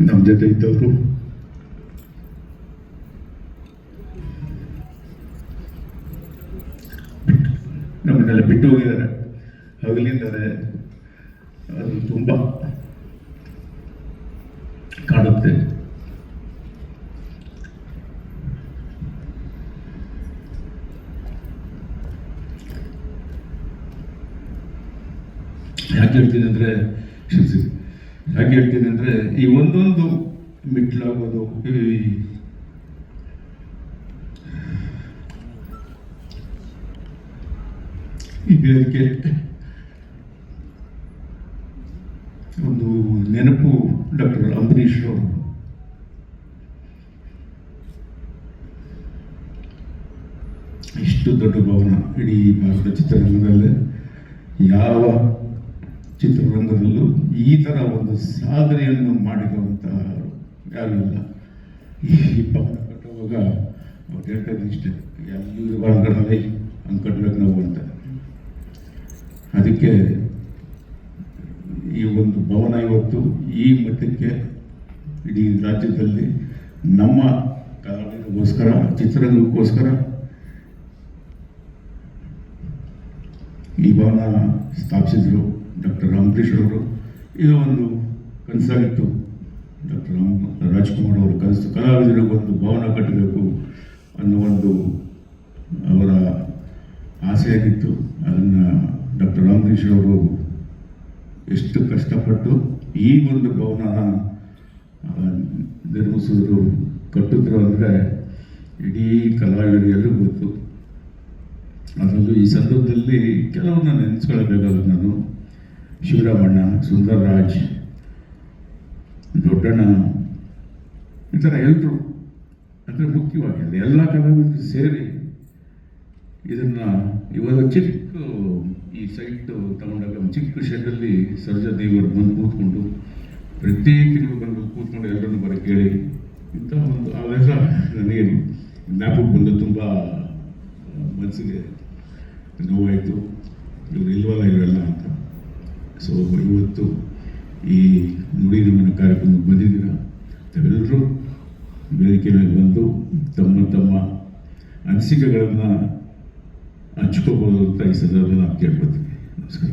ನಮ್ಮ ಜೊತೆ ಇದ್ದವರು ನಮ್ಮನ್ನೆಲ್ಲ ಬಿಟ್ಟು ಹೋಗಿದ್ದಾರೆ ಹಗಲಿದ್ದಾರೆ ಅದು ತುಂಬ ಕಾಡುತ್ತೆ ಯಾಕೆ ಹೇಳ್ತೀನಿ ಅಂದರೆ ಯಾಕೆ ಹೇಳ್ತೀನಿ ಅಂದರೆ, ಈ ಒಂದೊಂದು ಮೆಟ್ಲಾಗೋದು ಈ ಈ ಒಂದು ನೆನಪು ಡಾಕ್ಟರ್ ಅಂಬರೀಷ್ ಅವರು. ಇಷ್ಟು ದೊಡ್ಡ ಭವನ ಇಡೀ ಭಾರತ ಚಿತ್ರರಂಗದಲ್ಲೇ ಯಾವ ಚಿತ್ರರಂಗದಲ್ಲೂ ಈ ಥರ ಒಂದು ಸಾಧನೆಯನ್ನು ಮಾಡಿರೋವಂಥ ಯಾರು ಇಲ್ಲ ಈ ಭವನ ಕಟ್ಟುವಾಗ ಅವ್ರು ಹೇಳ್ತಾ ಇಷ್ಟೇ ಎಲ್ಲರೂ ಹೊರಗಡೆ ಹಂಗೆ ಕಟ್ಬೇಕು ನಾವು ಅಂತ. ಅದಕ್ಕೆ ಈ ಒಂದು ಭವನ ಇವತ್ತು ಈ ಮಟ್ಟಕ್ಕೆ ಇಡೀ ರಾಜ್ಯದಲ್ಲಿ ನಮ್ಮ ಕಲಾವಿದರಿಗೋಸ್ಕರ, ಚಿತ್ರರಂಗಕ್ಕೋಸ್ಕರ ಈ ಭವನ ಸ್ಥಾಪಿಸಿದರು. ಡಾಕ್ಟರ್ ರಾಮಕೃಷ್ಣ ಅವರು. ಇದು ಒಂದು ಕನಸಾಗಿತ್ತು. ಡಾಕ್ಟರ್ ರಾಜ್ಕುಮಾರ್ ಅವರು ಕನಸು ಕಲಾವಿದರಿಗೊಂದು ಭವನ ಕಟ್ಟಬೇಕು ಅನ್ನೋ ಒಂದು ಅವರ ಆಸೆಯಾಗಿತ್ತು. ಅದನ್ನು ಡಾಕ್ಟರ್ ಅಂಬರೀಷ್ ಅವರು ಎಷ್ಟು ಕಷ್ಟಪಟ್ಟು ಈ ಒಂದು ಭವನ ನಿರ್ಮಿಸಿದ್ರು, ಕಟ್ಟಿದ್ರು ಅಂದರೆ ಇಡೀ ಕಲಾವಿದರಿಗೆಲ್ಲೂ ಗೊತ್ತು. ಅದರಲ್ಲೂ ಈ ಸಂದರ್ಭದಲ್ಲಿ ಕೆಲವನ್ನ ನೆನೆಸ್ಕೊಳ್ಬೇಕಾದ್ರೆ ನಾನು. ಶಿವರಾಮಣ್ಣ ಸುಂದರರಾಜ್, ದೊಡ್ಡಣ್ಣ, ಈ ಥರ ಎಲ್ಲರೂ ಅಂದರೆ ಮುಖ್ಯವಾಗಿ ಅದು ಎಲ್ಲ ಕಲಾವಿದರು ಸೇರಿ ಇದನ್ನು ಇವಾಗ ಚಿಕ್ಕ ಈ ಸೈಟ್ ತಗೊಂಡಾಗ ಚಿಕ್ಕ ಶೆಡ್ಡಲ್ಲಿ ಸರ್ಜಾ ದೇವರು ಬಂದು ಕೂತ್ಕೊಂಡು ಪ್ರತಿ ತಿಂಗಳು ಬಂದು ಕೂತ್ಕೊಂಡು ಎಲ್ಲರನ್ನು ಬರೋ ಕೇಳಿ ಇಂಥ ಒಂದು ಅವೆಲ್ಲ ನನಗೆ ಜ್ಞಾಪಕ ಬಂದು ತುಂಬ ಮನಸ್ಸಿಗೆ ನೋವಾಯಿತು. ಇವರು ಇಲ್ವಲ್ಲ ಇವರೆಲ್ಲ ಅಂತ. ಸೊ ಇವತ್ತು ಈ ನುಡಿ ನಮನ ಕಾರ್ಯಕ್ರಮಕ್ಕೆ ಬಂದಿದ್ದೀರ? ತಾವೆಲ್ಲರೂ ವೇದಿಕೆ ಬಂದು ತಮ್ಮ ತಮ್ಮ ಅನಿಸಿಕೆಗಳನ್ನು ಹಂಚ್ಕೋಬೋದು ಅಂತ ಈ ಸಂದರ್ಭದಲ್ಲಿ ನಾನು ಕೇಳ್ಕೊತೀನಿ ನಮಸ್ಕಾರ.